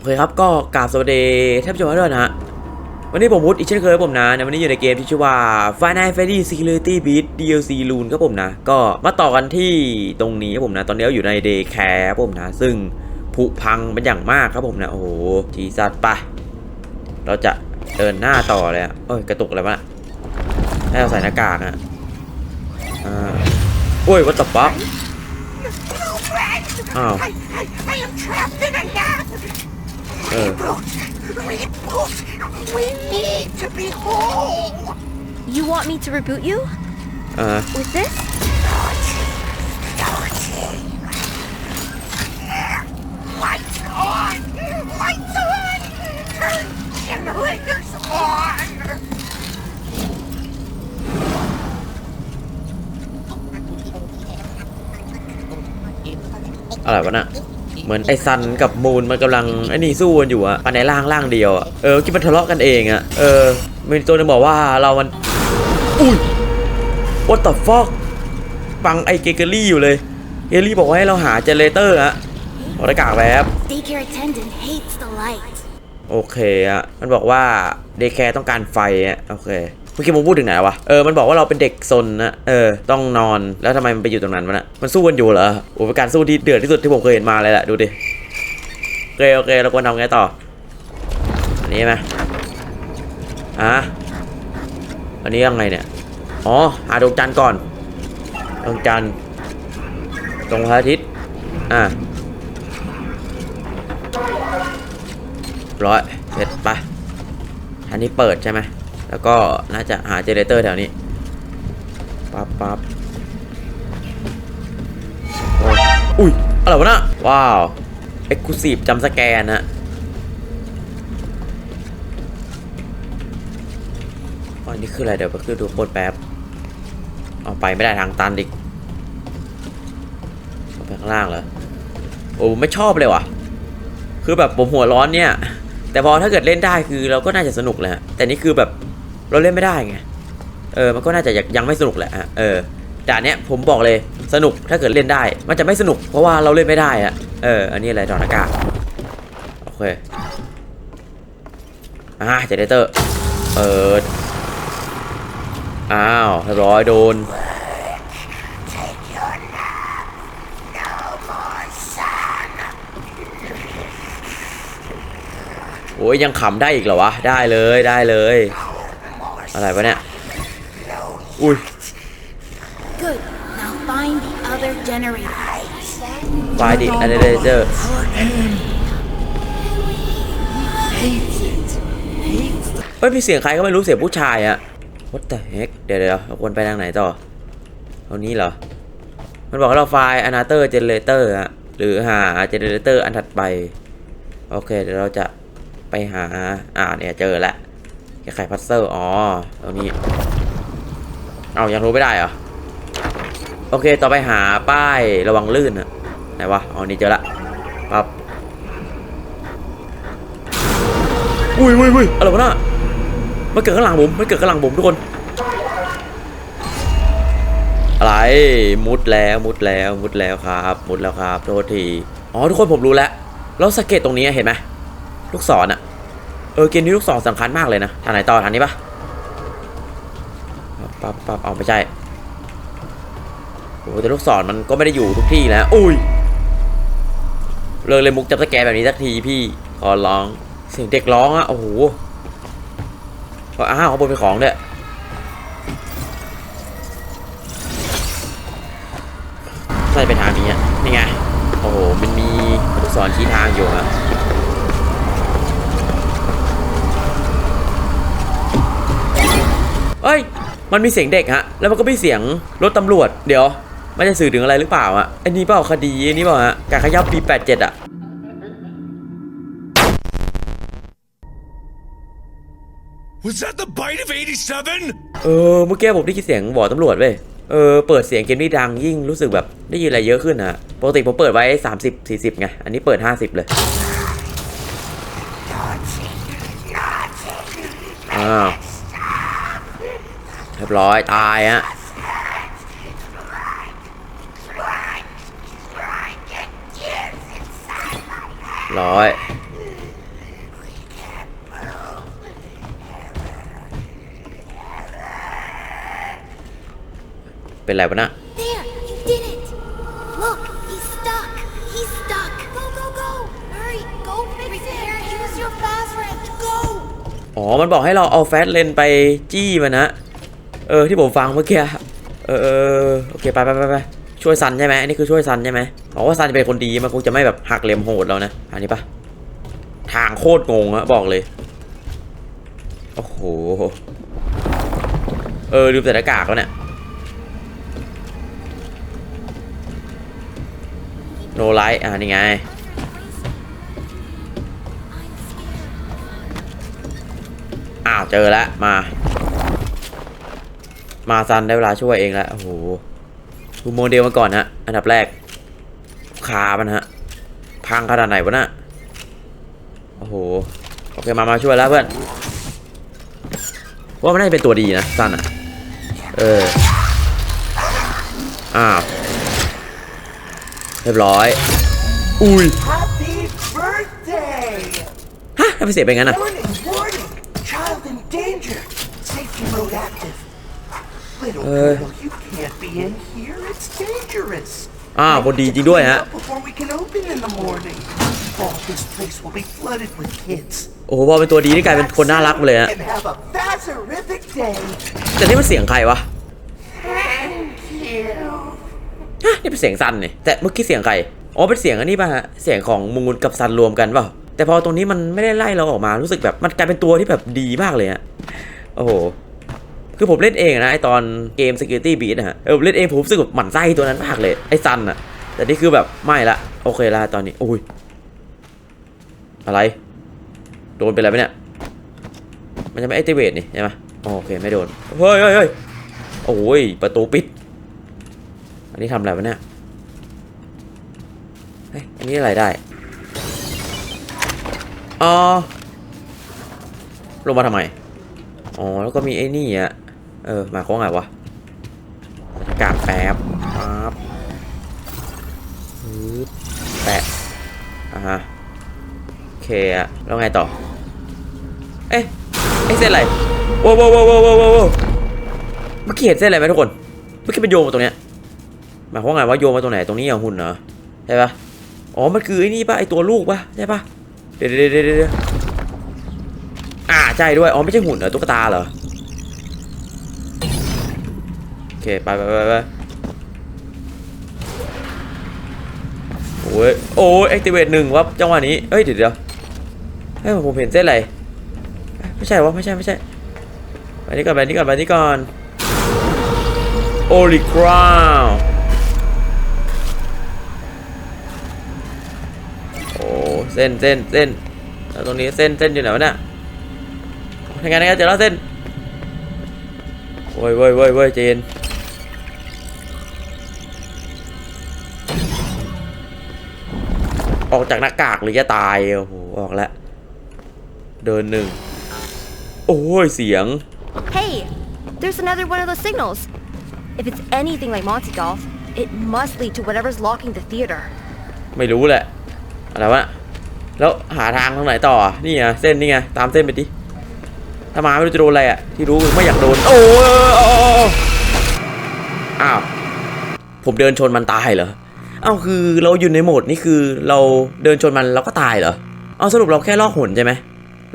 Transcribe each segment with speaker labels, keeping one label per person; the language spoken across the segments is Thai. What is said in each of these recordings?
Speaker 1: โอเคครับก็กราบสวัสดีท่านผู้ชมทุกท่านฮะวันนี้ผมวุฒิอีกเช่นเคยครับผมนะในวันนี้อยู่ในเกมที่ชื่อว่า Final Fantasy Security Beat DLC Rune ครับผมนะ ก็มาต่อกันที่ตรงนี้ครับผมนะ ตอนนี้อยู่ใน Day Care ครับผมนะ ซึ่งผุพังเป็นอย่างมากครับผมนะ โอ้โหทีสัตว์ไปะเราจะเดินหน้าต่อเลยอะเอ้ย กระตุกอะไรวะน่ะให้เราใส่หน้ากากอะอ่าโอ้ยวัตถุป๊อก Oh.
Speaker 2: I, I, I am trapped in a net.
Speaker 1: เออ
Speaker 2: Reboot. Reboot. We need to be whole.
Speaker 3: You want me to reboot you?
Speaker 1: อ่า
Speaker 3: With this?
Speaker 2: Lights on. Lights on. Turn generators on.
Speaker 1: อะไรวะน่ะ เหมือนไอซันกับมูนมันกำลังไอ้นี่สู้กันอยู่อะภายในร่างร่างเดียวอะเออคิดมันทะเลาะกันเองอะเออมีตัวหนึงบอกว่าเรามันอุ้ย what the fuck ฟังไอเกเกอรี่อยู่เลยเกเกอรี่บอกว่าให้เราหาเจเนเรเตอร์อะขอหน้ากากแบบ
Speaker 3: Daycare attendant hates the light.
Speaker 1: โอเคอะมันบอกว่าเดย์แคร์ต้องการไฟอะโอเคเมื่อกี้ผมพูดถึงไหนวะ เออ มันบอกว่าเราเป็นเด็กซนนะ เออ ต้องนอน แล้วทำไมมันไปอยู่ตรงนั้นวะน่ะมันสู้กันอยู่เหรอโอ้เป็นการสู้ที่เดือดที่สุดที่ผมเคยเห็นมาเลยแหละ ดูดิ โอเค โอเค เราควรทำไงต่อ อันนี้ไหมอะอันนี้ยังไงเนี่ย อ๋อ หาดวงจันทร์ก่อน ดวงจันทร์ตรงพระอาทิตย์ อะร้อยเสร็จไป อันนี้เปิดใช่ไหม แล้วก็น่าจะหาเจเนเตอร์แถวนี้ปั๊บปั๊บอุ้ยอะไรวะนะว้าวเอ็กซ์คลูซีฟจำสแกนฮะอ๋อนี่คืออะไรเดี๋ยวไปคือดูโคตรแป๊บเอาไปไม่ได้ทางตันอีกเอาไปข้างล่างเหรอโอ้ไม่ชอบเลยว่ะ คือแบบผมหัวร้อนเนี่ย แต่พอถ้าเกิดเล่นได้คือเราก็น่าจะสนุกแหละแต่นี่คือแบบ เราเล่นไม่ได้ไง เออ มันก็น่าจะยังไม่สนุกแหละฮะเออด่านเนี้ยผมบอกเลยสนุกถ้าเกิดเล่นได้ มันจะไม่สนุกเพราะว่าเราเล่นไม่ได้อะเออ อันนี้อะไรดอกอากาศโอเค อ่าเจเนเตอร์เปิดอ้าวเรียบร้อยโดนโอ้ยยังขำได้อีกเหรอวะ ได้เลยได้เลย อะไรวะเนี่ย อุ้ย
Speaker 3: Good. Now find the other generator.
Speaker 1: ไฟดิอันเดอร์เจอร์เฮ้ยมีเสียงใครก็ไม่รู้เสียงผู้ชายอะ What the heck เดี๋ยวเดี๋ยวเราควรไปทางไหนต่อตรงนี้เหรอ มันบอกให้เราไฟล์ another generator อะหรือหา generator อันถัดไป โอเค เดี๋ยวเราจะไปหาอ่าเนี่ยเจอแล้ว แกไขพัซเซอร์อ๋อตรงนี้ เอายังรู้ไม่ได้เหรอ โอเค ต่อไปหาป้ายระวังลื่นอะไหนวะ อ๋อ นี่เจอละปั๊บอุ้ยอุ้ยอุ้ยอะไรวะน่ะมันเกิดข้างหลังผมมันเกิดข้างหลังผมทุกคน อะไร มุดแล้ว มุดแล้ว มุดแล้วครับ มุดแล้วครับ โทษที อ๋อ ทุกคนผมรู้แล้ว แล้วสงเกตตรงนี้เห็นไหมลูกศรอะ ออเกมนี้ลูกศรสำคัญมากเลยนะทางไหนต่อทางนี้ปะปั๊บปั๊บเอาไม่ใช่โอ้แต่ลูกศรมันก็ไม่ได้อยู่ทุกที่แล้วอุ้ยเลิกเลยมุกจับสแกนแบบนี้สักทีพี่ขอร้องเสียงเด็กร้องอะโอ้โหอ้าวเขาบนไปของเนี่ยใช่ไปทางนี้อะนี่ไงโอ้โหมันมีลูกศรชี้ทางอยู่อะ อ้ย มันมีเสียงเด็กฮะ แล้วมันก็มีเสียงรถตำรวจ เดี๋ยว มันจะสื่อถึงอะไรหรือเปล่าอะไอ้นี่เปล่าคดีอันนี้เปล่าฮะ การขยับปี 87อะ
Speaker 4: Was that the bite of 87?
Speaker 1: เออ เมื่อกี้ผมได้ยินเสียงบอกตำรวจเว้ย เออ เปิดเสียงเกมนี้ดังยิ่งรู้สึกแบบได้ยินอะไรเยอะขึ้นอะปกติผมเปิดไว้ 30 40 ไง อันนี้เปิด 50 เลย อ้าวเรียบร้อย ตายฮะร้อยเป็นไรวะนะอ๋อ มันบอกให้เราเอาแฟตเลนไปจี้มันนะ เออที่ผมฟังเมื่อกี้เออโอเคไปไปไปไปช่วยซันใช่ไหมอันนี้คือช่วยซันใช่ไหมบอกว่าซันจะเป็นคนดีมันคงจะไม่แบบหักเหลี่ยมโหดเรานะอันนี้ปะทางโคตรงงอะบอกเลยโอ้โหเออลืมใส่หน้ากากแล้วเนี่ยโนไลท์อ่านี่ไงอ้าวเจอแล้วมา มาซันได้เวลาช่วยเองแล้วโอ้โหดูโมเดลมาก่อนฮะ อันดับแรกขามันฮะ พังขนาดไหนวะน่ะโอ้โห โอเคมามาช่วยแล้วเพื่อน ว่ามันน่าจะเป็นตัวดีนะซันอะ เออ อ้าว เรียบร้อย อุ้ย
Speaker 2: Happy birthday!
Speaker 1: ฮะทำไมเสียงเป็นงั้นอะ
Speaker 2: Little
Speaker 1: Uh.
Speaker 2: girl, you can't be in here. It's dangerous.
Speaker 1: อ้าว
Speaker 2: I
Speaker 1: คนดี
Speaker 2: need
Speaker 1: จริ
Speaker 2: to
Speaker 1: งด้วย
Speaker 2: clean
Speaker 1: ฮะ
Speaker 2: up Before we can open in the morning. Oh, this place will be flooded with kids.
Speaker 1: โอ้โหพอเป็นตัวดีนี่กลายเป็นคนน่ารักไปเลยฮะ
Speaker 2: And have a fazerific day.
Speaker 1: แต่นี่มันเสียงใครวะ
Speaker 2: Thank you.
Speaker 1: ฮะนี่เป็นเสียงซันนี่แต่เมื่อกี้เสียงใครอ๋อเป็นเสียงอันนี้ป่ะฮะเสียงของมูนกับซันรวมกันเปล่าแต่พอตรงนี้มันไม่ได้ไล่เราออกมารู้สึกแบบมันกลายเป็นตัวที่แบบดีมากเลยฮะโอ้โห คือผมเล่นเองนะไอตอนเกม Security Beat นะฮะเออผมเล่นเองผมรู้สึกแบบหมั่นไส้ตัวนั้นมากเลยไอซันอะแต่นี่คือแบบไม่ละโอเคละตอนนี้โอ้ยอะไรโดนไปแล้วไหมเนี่ยมันจะไม่ activate นี่ใช่ไหมโอเคไม่โดนเฮ้ยเฮ้ยเฮ้ยโอ้ยประตูปิด อันนี้ทำอะไรวะเนี่ยเฮ้ยอันนี้อะไรได้อ๋อลงมาทำไมอ๋อแล้วก็มีไอ้นี่อะ เออหมายความไงวะกาศแป๊บปั๊บปึ๊บแปะอ่าฮะโอเคอะแล้วไงต่อ เอ๊ะไอ้เส้นอะไรโว้วโว้วโว้วโว้วโว้โว้เมื่อกี้เห็นเส้นอะไรไหมทุกคนเมื่อกี้เป็นโยงมาตรงเนี้ยหมายความไงว่าโยงมาตรงไหนตรงนี้เหรอหุ่นเหรอใช่ปะอ๋อมันคือไอ้นี่ปะไอตัวลูกปะใช่ปะเดี๋ยวเดี๋ยวเดี๋ยวเดี๋ยวอ่าใช่ด้วยอ๋อไม่ใช่หุ่นเหรอตุ๊กตาเหรอ เค ไปไปไปไปโอ้ยโอ้ยแอคทีเวตหนึ่งวะจังหวะนี้เอ้ย เดี๋ยวเดี๋ยวเฮ้ยผมเห็นเส้นอะไร ไม่ใช่วะไม่ใช่ไม่ใช่ไปนี่ก่อนไปนี่ก่อนไปนี่ก่อนโอลิกราวโอ้เส้นเส้นเส้นแล้วตรงนี้เส้นเส้นอยู่ไหนวะเนี่ยยังไงนะเจอแล้วเส้นโว้ยโว้ยโว้ยโว้ยเจน ออกจากหน้ากากหรือจะตาย โอ้โห ออกแล้วเดินหนึ่ง โอ้ย เสียง
Speaker 5: Hey, there's another one of those signals. If it's anything like Monty Golf, it must lead to whatever's locking the theater.
Speaker 1: ไม่รู้แหละ อะไรวะ แล้วหาทางทางไหนต่ออะนี่ไงเส้นนี่ไง ตามเส้นไปดิ ถ้ามาไม่รู้จะโดนอะไรอะ ที่รู้คือไม่อยากโดน โอ้ยโอ้ยโอ้ยโอ้ยอ้าว ผมเดินชนมันตายเหรอ เอ้าคือเราอยู่ในโหมดนี่คือเราเดินชนมันเราก็ตายเหรอ เอาสรุปเราแค่ลอกหุ่นใช่ไหม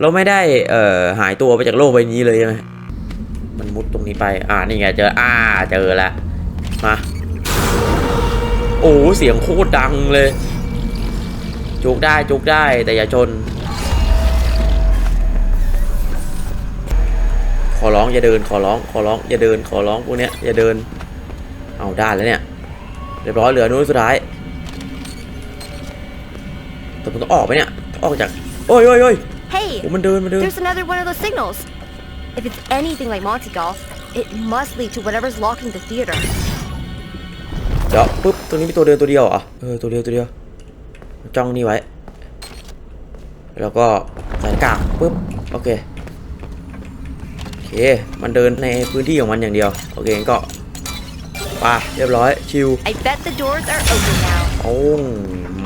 Speaker 1: เราไม่ได้เอ่อหายตัวไปจากโลกใบนี้เลยใช่ไหมมันมุดตรงนี้ไป อ่านี่ไงเจอ อ่าเจอล้วมา โอ้เสียงโคตรดังเลยจุกได้จุกได้แต่อย่าชน ขอร้องอย่าเดินขอร้องขอร้องอย่าเดินขอร้องพวกเนี้ยอย่าเดิน เอาได้แล้วเนี่ย เรียบร้อยเหลือนู้นสุดท้าย แต่ผมต้องออกไปเนี่ยต้องออกจาก โอ้ยโอ้ยโอ้ย
Speaker 5: Hey,
Speaker 1: โอ้มันเดินมันเดิน
Speaker 5: there's another one of those signals. If it's anything like Monty Golf, it must lead to whatever's locking the theater.
Speaker 1: เดี๋ยวปุ๊บตรงนี้มีตัวเดินตัวเดียวเหรอเออตัวเดียวตัวเดียวจ้องนี่ไว้ แล้วก็ใส่หน้ากากปุ๊บโอเคโอเค มันเดินในพื้นที่ของมันอย่างเดียว โอเคงั้นก็ ไปเรียบร้อยชิว
Speaker 5: I bet the doors are open now.
Speaker 1: โอ้ง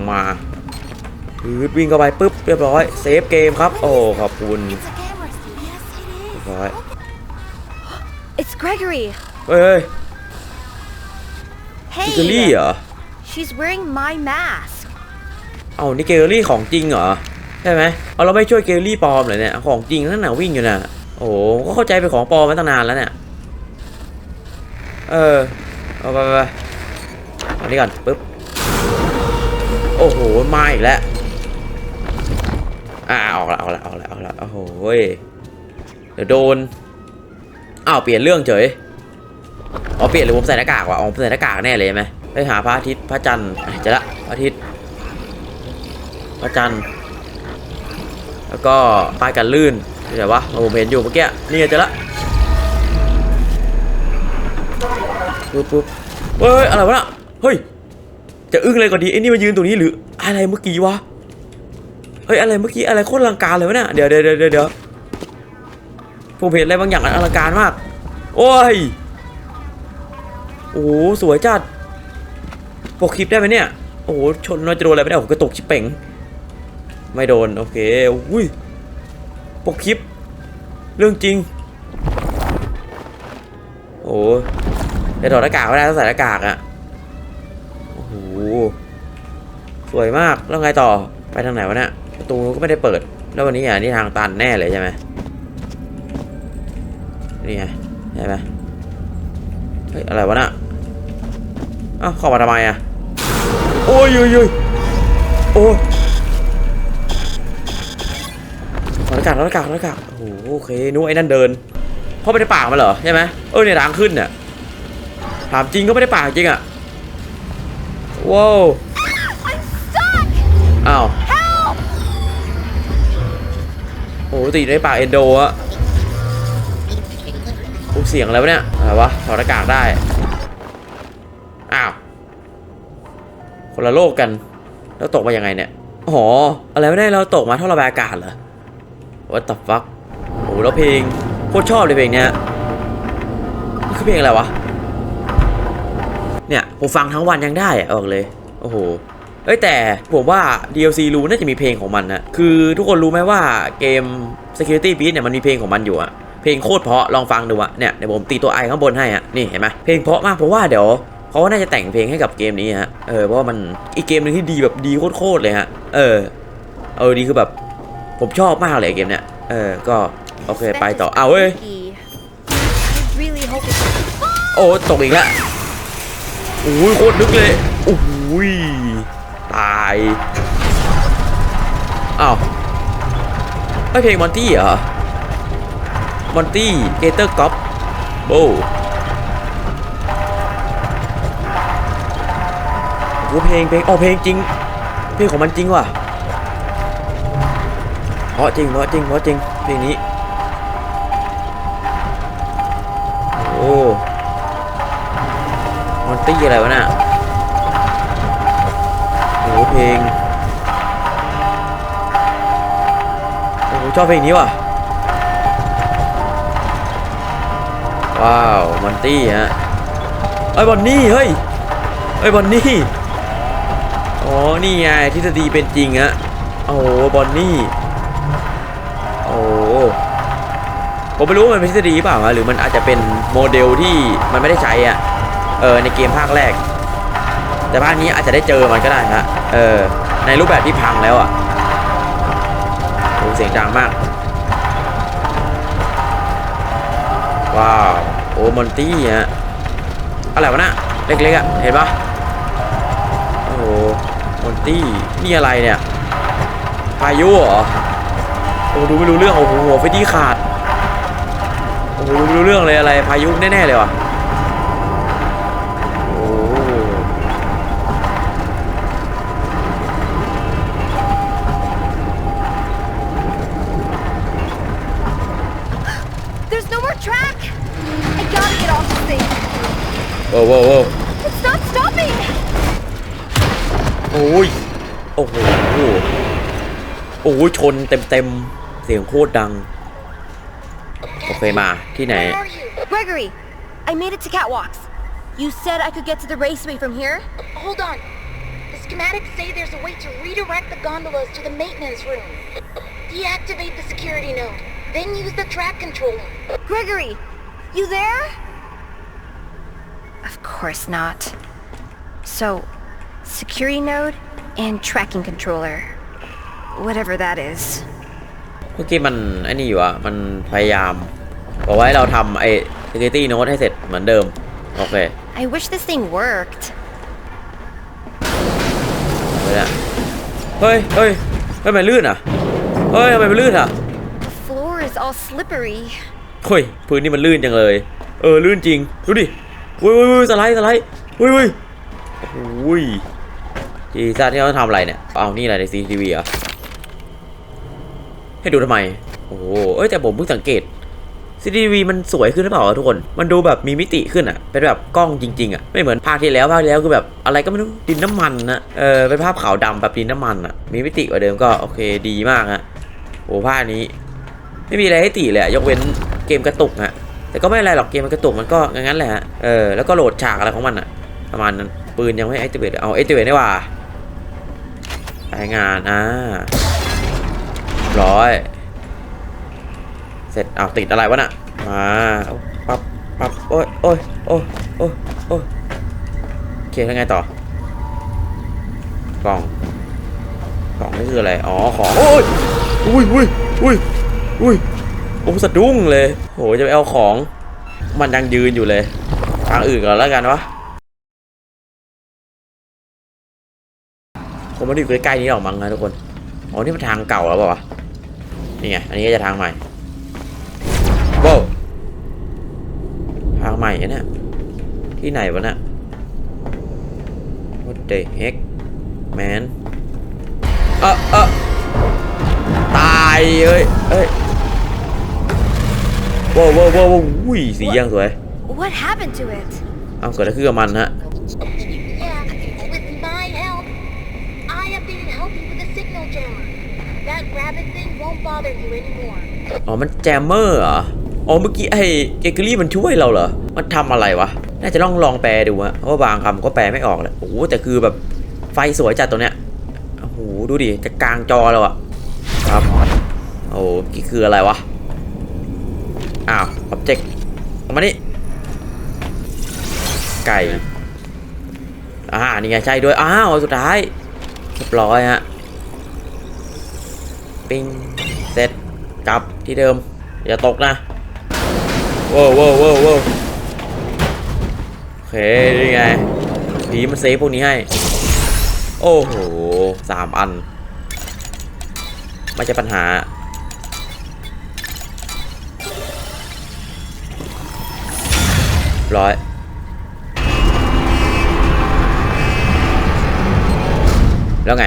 Speaker 1: มาปืดวิ่งเข้าไปปุ๊บเรียบร้อยเซฟเกมครับ โอ้ขอบคุณ
Speaker 3: It's a camera. Yes, it
Speaker 1: เรีย
Speaker 3: is.
Speaker 1: บร้อย
Speaker 5: It's Gregory.
Speaker 1: เฮ้ยเฮ้ยจิเกอรี่
Speaker 5: Hey,
Speaker 1: เหรอ
Speaker 5: she's wearing my mask.
Speaker 1: เอานี่เกลลี่ของจริงเหรอใช่ไหมเอาเราไม่ช่วยเกลลี่ปลอมเลยเนี่ยของจริงนั่นน่ะวิ่งอยู่น่ะโอ้โหก็เข้าใจเป็นของปลอมมาตั้งนานแล้วเนี่ยเออ เอาไปไปไปเอานี้ก่อนปึ๊บ โอ้โหมาอีกแล้ว อ่าออกละออกละออกละออกละโอ้โหเดี๋ยวโดน อ้าวเปลี่ยนเรื่องเฉยอ๋อเปลี่ยนเลยผมใส่หน้ากากว่ะอ๋อผมใส่หน้ากากแน่เลยไหมไปหาพระอาทิตย์พระจันทร์เจะละพระอาทิตย์พระจันทร์แล้วก็ป้ายกันลื่นเดี๋ยววะผมเห็นอยู่เมื่อกี้นี่ไงเจอละ ปุ๊บปุ๊บเฮ้ยอะไรวะน่ะเฮ้ยจะอึ้งเลยก่อนดีไอ้นี่มายืนตรงนี้หรืออะไรเมื่อกี้วะเฮ้ยอะไรเมื่อกี้อะไรโคตรอลังการเลยวะเนี่ยเดี๋ยวเดี๋ยวเดี๋ยวเดี๋ยวผมเห็นอะไรบางอย่างอลังการมาก โอ้ยโอ้สวยจัดปกคลิปได้ไหมเนี่ยโอ้โหชนน้อยจะโดนอะไรไม่ได้ผมกระตกชิเป่งไม่โดนโอเคอุ้ยปกคลิป เรื่องจริง โอ้ เดี๋ยวถอดหน้ากากไม่ได้ต้องใส่หน้ากากอะโอ้โหสวยมากแล้วไงต่อไปทางไหนวะเนี่ยประตูก็ไม่ได้เปิด แล้ววันนี้อะนี่ทางตันแน่เลยใช่ไหมนี่ไงใช่ไหมเฮ้ยอะไรวะน่ะอ้าวเข้ามาทำไมอะโอ้ยโอ้ยโอ้ยโอ้ยถอดหน้ากากถอดหน้ากากถอดหน้ากากโอ้โหโอเคนู้ไอ้นั่นเดินเพราะไม่ได้ปากมันเหรอใช่ไหมเออเนี่ยทางขึ้นเนี่ย ถามจริงก็ไม่ได้ปากจริงอะว้าวอ้าวโอ้โหติดในปากเอนโดอะโอ้เสียงอะไรวะเนี่ยอะไรวะถอดหน้ากากได้อ้าวคนละโลกกัน แล้วตกมายังไงเนี่ยอ๋ออะไรไม่ได้เราตกมาท่อระบายอากาศเหรอ What the fuck โอ้โหแล้วเพลงโคตรชอบเลยเพลงเนี้ยนี่คือเพลงอะไรวะ ผมฟังทั้งวันยังได้อะบอกเลย โอ้โหเอ้ยแต่ผมว่า DLC รู้น่าจะมีเพลงของมันนะคือทุกคนรู้ไหมว่าเกม Security Beat เนี่ยมันมีเพลงของมันอยู่อะเพลงโคตรเพราะลองฟังดูอะเนี่ยเดี๋ยวผมตีตัวไอข้างบนให้อะนี่เห็นไหมเพลงเพราะมากเพราะว่าเดี๋ยวเขาก็น่าจะแต่งเพลงให้กับเกมนี้ฮะเออเพราะว่ามันอีกเกมหนึงที่ดีแบบดีโคตรๆเลยฮะเออเออดีคือแบบผมชอบมากเลยเกมเนี้ยเออก็โอเคไปต่อเอาเว้ย
Speaker 5: Spooky. I really hope it's
Speaker 1: โอ้ตกอีกแล้ว โอ้ยโคตรลึกเลยโอ้ยตายอ้าวไอเพลงมอนตี้เหรอมอนตี้เกเตอร์ก๊อปโบโอ้โหเพลงเพลงอ๋อเพลงจริง เพลงของมันจริงว่ะเพราะจริงเพราะจริงเพราะจริงเพลงนี้ ตี้อะไรวะน่ะโอ้เพลงโอ้ชอบเพลงนี้ว่ะ ว้าวมอนตี้ฮะไอ้บอนนี่เฮ้ยไอ้บอนนี่อ๋อนี่ไงทฤษฎีเป็นจริงฮะโอ้โหบอนนี่โอ้ผมไม่รู้มันเป็นทฤษฎีเปล่าอะหรือมันอาจจะเป็นโมเดลที่มันไม่ได้ใช้อะ เออในเกมภาคแรก แต่ภาคนี้อาจจะได้เจอมันก็ได้ฮะเออในรูปแบบที่พังแล้วอะโอ้เสียงดังมาก ว้าวโอ้มอนตี้ฮะอะไรวะนะเล็กๆอะเห็นปะโอ้โหมอนตี้นี่อะไรเนี่ยพายุเหรอโอ้ดูไม่รู้เรื่องโอ้โหหัวไฟที่ขาดโอ้โหดูไม่รู้เรื่องเลยอะไรพายุแน่ๆเลยว่ะ โว้วโว้วโว้ว
Speaker 5: It's not stopping!
Speaker 1: โอ้ย โอ้โห โอ้ยชนเต็มเต็มๆเสียงโคตรดัง โอเคมา ที่ไหน
Speaker 3: Where are you?
Speaker 5: Gregory, I made it to Catwalks. You said I could get to the raceway from here?
Speaker 3: Hold on. The schematics say there's a way to redirect the gondolas to the maintenance room. Deactivate the security node, then use the track controller.
Speaker 5: Gregory, you there? Of course not. So, security node and tracking controller. Whatever that is.
Speaker 1: เมื่อกี้มันไอ้นี่อยู่อะมันพยายาม บอกว่าให้เราทำไอ้ security note ให้เสร็จเหมือนเดิม โอเค
Speaker 5: I wish this thing worked.
Speaker 1: ไปแล้วเฮ้ยเฮ้ยเฮ้ยทำไมลื่นอะ เฮ้ยทำไมมันลื่นอะ
Speaker 5: The floor is all slippery.
Speaker 1: เฮ้ยพื้นนี่มันลื่นจังเลย เออลื่นจริง ดูดิ อุ้ยอุ้ยอุ้ยสไลด์สไลด์อุ้ยอุ้ยอุ้ยจีซ่าที่เขาทำอะไรเนี่ย เอานี่อะไรในซีทีวีอะให้ดูทำไม โอ้โหเอ้ยแต่ผมเพิ่งสังเกตซีทีวีมันสวยขึ้นหรือเปล่าทุกคน มันดูแบบมีมิติขึ้นอะ เป็นแบบกล้องจริง ๆ อะ ไม่เหมือนภาคที่แล้วภาคที่แล้วคือแบบอะไรก็ไม่รู้ดินน้ำมันนะเออเป็นภาพขาวดำแบบดินน้ำมันอะ มีมิติกว่าเดิมก็โอเคดีมากฮะโอ้ภาคนี้ ไม่มีอะไรให้ติเลยยกเว้นเกมกระตุกฮะ แต่ก็ไม่เป็นไรหรอกเกมมันกระตุกมันก็งั้นๆแหละฮะเออแล้วก็โหลดฉากอะไรของมันอะประมาณนั้นปืนยังไม่ activate เอา activate ได้ว่ารายงานอ่าร้อย เสร็จเอาติดอะไรวะน่ะมาปั๊บปั๊บโอ้ยโอ้ยโอ้ยโอ้ยโอ้ยโอเคแล้วไงต่อกล่องกล่องนี่คืออะไร อ๋อ ของ โอ้ยอุ้ยอุ้ยอุ้ยอุ้ย โอ้สะดุ้งเลยโหจะไปเอาของ มันยังยืนอยู่เลยทางอื่นก่อนแล้วกันวะผมไมาอยู่ใกล้ๆนี้หรอกมั้งนะทุกคนอ๋อนี่มันทางเก่าแล้วเปล่าวะนี่ไงอันนี้ก็จะทางใหม่ว้าวทางใหม่เนี่ยที่ไหนวะเนี่ย What the heck man เออเออตายเอ้ยเอ้ย ว้าวว้าวว้าวว้าวอุ้ยสียังสวย
Speaker 5: What happened to it?
Speaker 1: เอาเกิดอะไรขึ้นกับมันฮะ
Speaker 3: Yeah, with my help. I updated help you with the signal jammer. That rabbit thing won't bother you anymore.
Speaker 1: อ๋อ มันแจมเมอร์เหรอ อ๋อ เมื่อกี้ไอ้เกเกอรี่มันช่วยเราเหรอ มันทำอะไรวะ น่าจะต้องลองแปลดูอะเพราะว่าบางคำก็แปลไม่ออกเลยโอ้โห แต่คือแบบไฟสวยจัดตัวเนี้ย โอ้โห ดูดิ จะกลางจอแล้วอะครับ โอ้กี่คืออะไรวะ อ้าวออบเจกต์เอามานี่ไก่อ่านี่ไงใช่ด้วย อ้าว สุดท้ายเรียบร้อยฮะ ปิ้งเสร็จกลับที่เดิม อย่าตกนะว้าวว้าวว้าวว้าวโอเค นี่ไงผีมันเซฟพวกนี้ให้ โอ้โหสามอัน ไม่ใช่ปัญหา ร้อย แล้วไง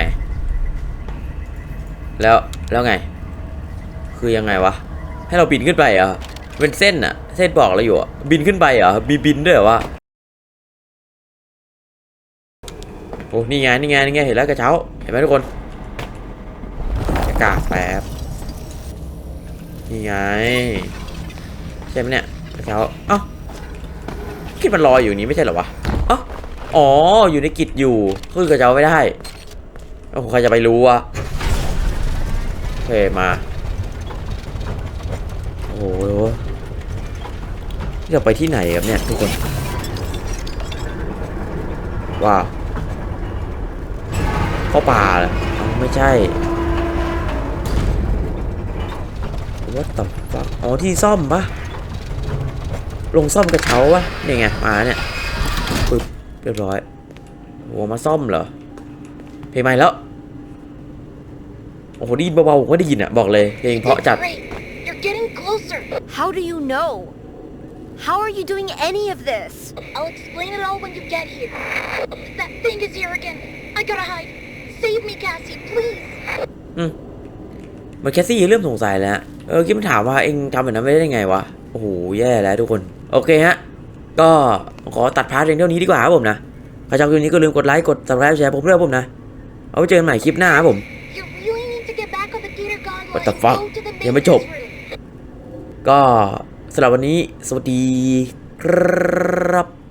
Speaker 1: แล้วแล้วไง คือยังไงวะ ให้เราบินขึ้นไปเหรอเป็นเส้นอะเส้นบอกเราอยู่อะบินขึ้นไปเหรอมีบินด้วยเหรอวะโอ้นี่ไงนี่ไงนี่ไงเห็นแล้วกระเช้าเห็นไหมทุกคนอากาแป๊บนี่ไงใช่ไหมเนี่ยกระเช้าเอ้า คิดมันลอยอยู่นี้ไม่ใช่เหรอวะอ๋อ อยู่ในกิจอยู่คือกระเช้าไม่ได้โอ้โหใครจะไปรู้วะโอเคมา โอ้โหนี่เราไปที่ไหนครับเนี่ยทุกคน ว้าวเข้าป่าเหรออ๋อไม่ใช่ What the fuck อ๋อที่ซ่อมปะ ลงซ่อมกระเช้าปะนี่ไงมาเนี่ยปึ๊บเรียบร้อยโอ้มาซ่อมเหรอเพลงใหม่แล้วโอ้โหไดีเบาๆผมก็ได้ยินอะบอกเลยเพลงเพราะจัด
Speaker 3: Great. You're getting closer.
Speaker 5: How do you know? How are you doing any of this?
Speaker 3: I'll explain it all when you get here. That thing is here again. I gotta hide. Save me, Cassie, please.
Speaker 1: อืมเหมือนแคสซี่เริ่มสงสัยแล้วฮะเออคิดมันถามว่าเองทำแบบนั้นไม่ได้ยังไงวะ โอ้โห แย่แล้วทุกคน โอเคฮะ ก็ขอตัดพาร์ทเพียงเท่านี้ดีกว่าครับผมนะใครชอบคลิปนี้ก็ลืมกดไลค์ กด subscribe แชร์ผมด้วยครับผมนะ เอาไว้เจอกันใหม่คลิปหน้าครับผม
Speaker 3: You really need to get back on the theater gondola
Speaker 1: What the
Speaker 3: and
Speaker 1: fuck?
Speaker 3: go to the
Speaker 1: ยังไม่จบ
Speaker 3: maintenance room.
Speaker 1: ก็สำหรับวันนี้ สวัสดีครับ